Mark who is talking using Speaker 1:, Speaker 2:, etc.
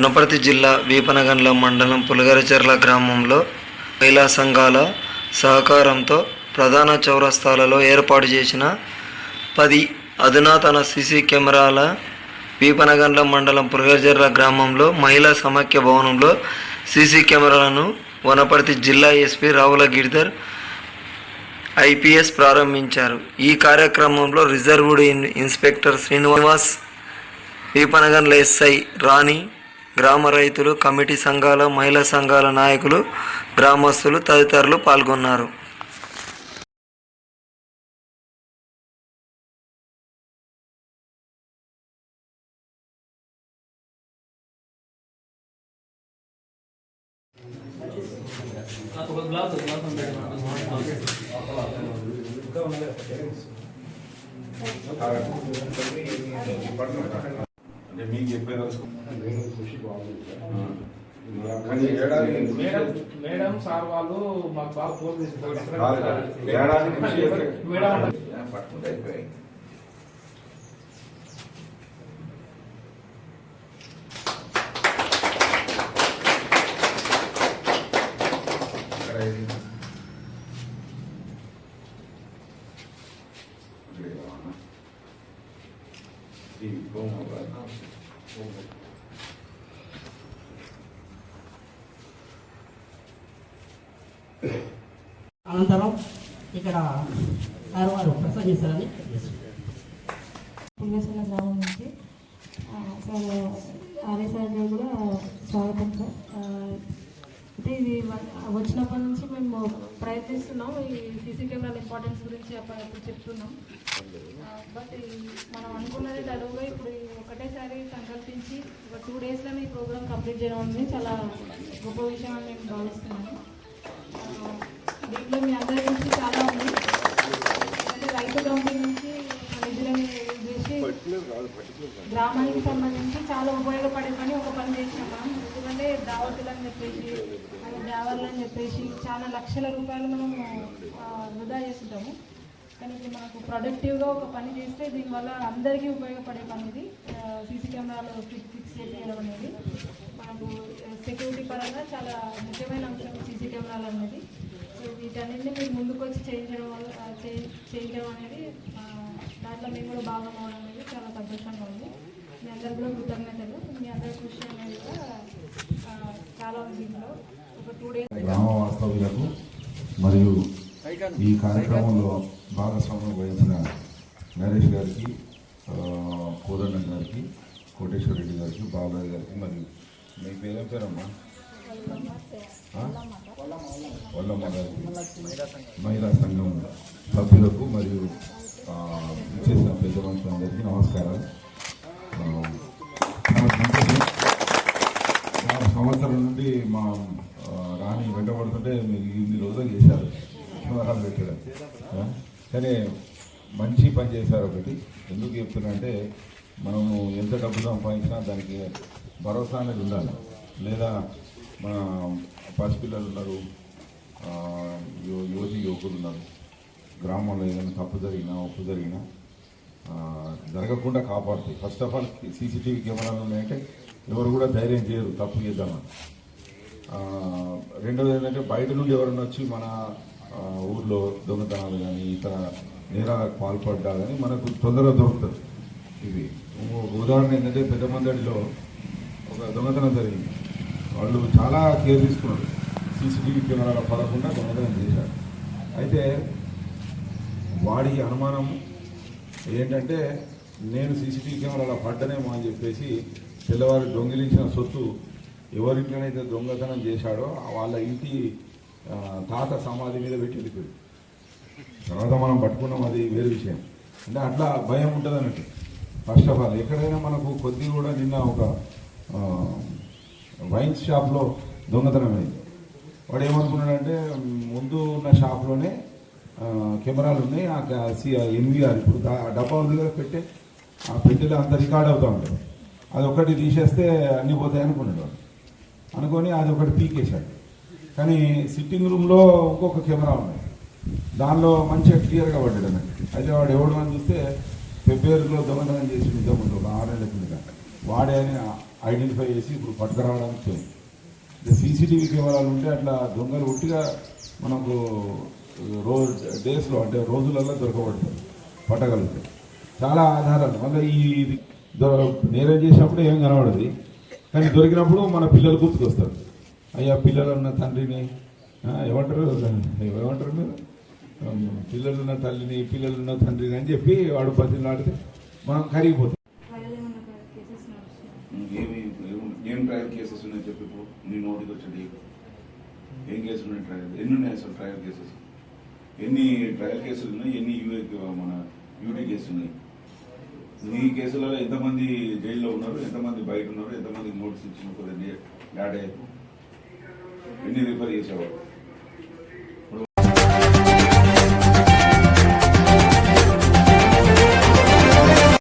Speaker 1: వనపర్తి జిల్లా వీపనగండ్ల మండలం పులగరచెర్ల గ్రామంలో మహిళా సంఘాల సహకారంతో ప్రధాన చౌరస్తాలలో ఏర్పాటు చేసిన పది అధునాతన సీసీ కెమెరాల వీపనగండ్ల మండలం పులగరచెర్ల గ్రామంలో మహిళా సమాఖ్య భవనంలో సీసీ కెమెరాలను వనపర్తి జిల్లా ఎస్పీ రావుల గిరిధర్ ఐపీఎస్ ప్రారంభించారు. ఈ కార్యక్రమంలో reserved in- inspector Srinivas Veepanagandla SI Rani గ్రామ రైతులు కమిటీ సంఘాల మహిళా సంఘాల నాయకులు గ్రామస్తులు తదితరులు పాల్గొన్నారు.
Speaker 2: అంటే మీకు ఏడాది
Speaker 3: మేడం మేడం సార్ వాళ్ళు మాకు బాగా ఫోన్
Speaker 2: కాదు కాదు. ఏడాది నుంచి చేస్తే-
Speaker 3: మేడం
Speaker 2: పట్టుకుంటే అయిపోయాయి. ఇక్కడ ఇది. ఇక్కడ ఇది కావాలా? ఈ
Speaker 4: అనంతరం ఇక్కడ సార్ వారు ప్రసంగిస్తారని
Speaker 5: పులివెసల గ్రామం నుంచి ఆ, సార్ గారు కూడా స్వాగతం సార్. అంటే ఇది వచ్చినప్పటి నుంచి మేము ప్రయత్నిస్తున్నాం. ఈ సీసీ కెమెరాల ఇంపార్టెన్స్ గురించి అప్పుడప్పుడు చెప్తున్నాం. బట్ మనం అనుకున్నది తడువుగా ఇప్పుడు ఒకటేసారి సంకల్పించి ఒక టూ డేస్లోనే ఈ ప్రోగ్రామ్ కంప్లీట్ చేయడం అనేది చాలా గొప్ప విషయం అని నేను భావిస్తున్నాను. దీంట్లో మీ అందరి నుంచి చాలా ఉంది. అంటే రైతు కంపెనీ నుంచి నిధులని చేసి గ్రామానికి సంబంధించి చాలా ఉపయోగపడే పని ఒక పని చేసినాం. మనం అంటే దావతులు అని చెప్పేసి అది అని చెప్పేసి చాలా లక్షల రూపాయలు మనం వృధా చేస్తుంటాము. కానీ ఇది మనకు ప్రొడక్టివ్గా ఒక పని చేస్తే దీనివల్ల అందరికీ ఉపయోగపడే పని ఇది సీసీ కెమెరాలో ఫిక్స్ ఫిక్స్ చేయడం అనేది. మనకు సెక్యూరిటీ పరంగా చాలా ముఖ్యమైన అంశం సీసీ కెమెరాలు అనేది. సో వీటన్నింటినీ మీరు ముందుకు వచ్చి చేయించడం వల్ల చేయించడం అనేది దాంట్లో మేము కూడా భాగం అవ్వడం అనేది చాలా సంతోషంగా ఉంది. మీ అందరు కూడా కృతజ్ఞతలు. మీ అందరి కృషి అనేది కూడా ఆ, చాలా ఉంది దీంట్లో ఒక టూ డేస్
Speaker 6: గ్రామ వాస్తవ్యులకు మరియు ఈ కార్యక్రమంలో భాగస్వామ్యం వహించిన నరేష్ గారికి కోదండ గారికి కోటేశ్వర రెడ్డి గారికి బాబురాజు గారికి మరియు మీ పేరేం పేరమ్మా? వల్లమ్మ గారికి. మహిళా సంఘం సభ్యులకు మరియు ఆ, ఇచ్చేసిన పెద్ద మనుషులందరికీ నమస్కారాలు. రాని రాణి వెంటబడుతుంటే మీరు ఇన్ని రోజులు చేశారు. శివరాలు పెట్టడం. కానీ మంచి పని చేశారు ఒకటి. ఎందుకు చెప్తున్నా అంటే మనము ఎంత డబ్బు సంపాదించినా దానికి భరోసా అనేది ఉండాలి. లేదా మన పసిపిల్లలు ఉన్నారు యువతి యువకులు ఉన్నారు. గ్రామంలో ఏదైనా తప్పు జరిగినా ఒప్పు జరిగినా జరగకుండా కాపాడుతాయి. ఫస్ట్ ఆఫ్ ఆల్ సీసీటీవీ కెమెరాలు ఉన్నాయంటే ఎవరు కూడా ధైర్యం చేయరు తప్పు చేద్దామని. రెండోది ఏంటంటే బయట నుండి ఎవరైనా వచ్చి మన ఊర్లో దొంగతనాలు కానీ ఇతర నేరాలకు పాల్పడ్డా కానీ మనకు తొందరగా దొరుకుతుంది ఇవి. ఒక ఉదాహరణ ఏంటంటే పెద్ద మందడిలో ఒక దొంగతనం జరిగింది. వాళ్ళు చాలా కేర్ తీసుకున్నారు. సీసీటీవీ కెమెరాలో పడకుండా దొంగతనం చేశారు. అయితే వాడి అనుమానం ఏంటంటే నేను సీసీటీవీ కెమెరాలో పడ్డనేమో అని చెప్పేసి తెల్లవారు దొంగిలించిన సొత్తు ఎవరింట్లోనైతే దొంగతనం చేశాడో వాళ్ళ ఇంటి తాత సమాధి మీద పెట్టి వెళ్ళిపోయాడు తర్వాత మనం పట్టుకున్నాం అది వేరే విషయం. అంటే అట్లా భయం ఉంటుంది అన్నట్టు. ఫస్ట్ ఆఫ్ ఆల్ ఎక్కడైనా మనకు కొద్ది కూడా నిన్న ఒక వైన్స్ వైన్ షాప్లో దొంగతనం అయింది. వాడు ఏమనుకున్నాడంటే ముందు ఉన్న షాప్లోనే కెమెరాలు ఉన్నాయి ఆ క- సి- ఎన్విఆర్ ఇప్పుడు ఆ డబ్బా ఉంది కదా పెట్టే ఆ పెట్టెలో అంత రికార్డ్ అవుతూ ఉంటుంది. అది ఒకటి తీసేస్తే అన్నీ పోతాయి అనుకున్నాడు వాడు. అనుకొని అది ఒకటి పీకేశాడు. కానీ సిట్టింగ్ రూమ్లో ఇంకొక కెమెరా ఉంది. దానిలో మంచిగా క్లియర్గా పడ్డాడు అన్నట్టు. అయితే వాడు ఎవడు అని చూస్తే ఫిబ్రవరిలో దొంగతనం చేసి ఇంతకుముందు ఒక ఆరు నెలల వాడే అని ఐడెంటిఫై చేసి ఇప్పుడు పట్టుకురావడానికి పోయింది. సీసీటీవీ కెమెరాలు ఉంటే అట్లా దొంగలు ఒట్టిగా మనకు రోజు డేస్లో అంటే రోజులలో దొరకబడతారు పట్టగలుగుతాయి చాలా ఆధారాలు. మళ్ళీ ఈ నేరం చేసినప్పుడు ఏం కనబడదు. కానీ దొరికినప్పుడు మన పిల్లలు గుర్తుకొస్తారు. అయ్యా పిల్లలు ఉన్న తండ్రిని ఏమంటారు ఏమంటారు మీరు? పిల్లలున్న తల్లిని పిల్లలున్న తండ్రిని అని చెప్పి వాడు పద్యం ఆడితే మనం కరిగిపోతాం. ఏమి ఏం- ట్రయల్ కేసెస్ ఉన్నాయి చెప్పి ఇప్పుడు. నీ నోటికి ఏం కేసులు ఉన్నాయి ట్రయల్ ఎన్ని ఉన్నాయి అసలు ట్రయల్ కేసెస్ ఎన్ని ట్రయల్ కేసులు ఉన్నాయి? ఎన్ని యూఏ మన యూటీ కేసులు ఉన్నాయి? ఈ కేసులలో ఎంతమంది జైల్లో ఉన్నారు ఎంతమంది బయట ఉన్నారు ఎంతమంది నోటీస్ ఇచ్చిన కొద్ది యాడ్ అయ్యారు ఎన్ని రిఫర్ చేసేవాడు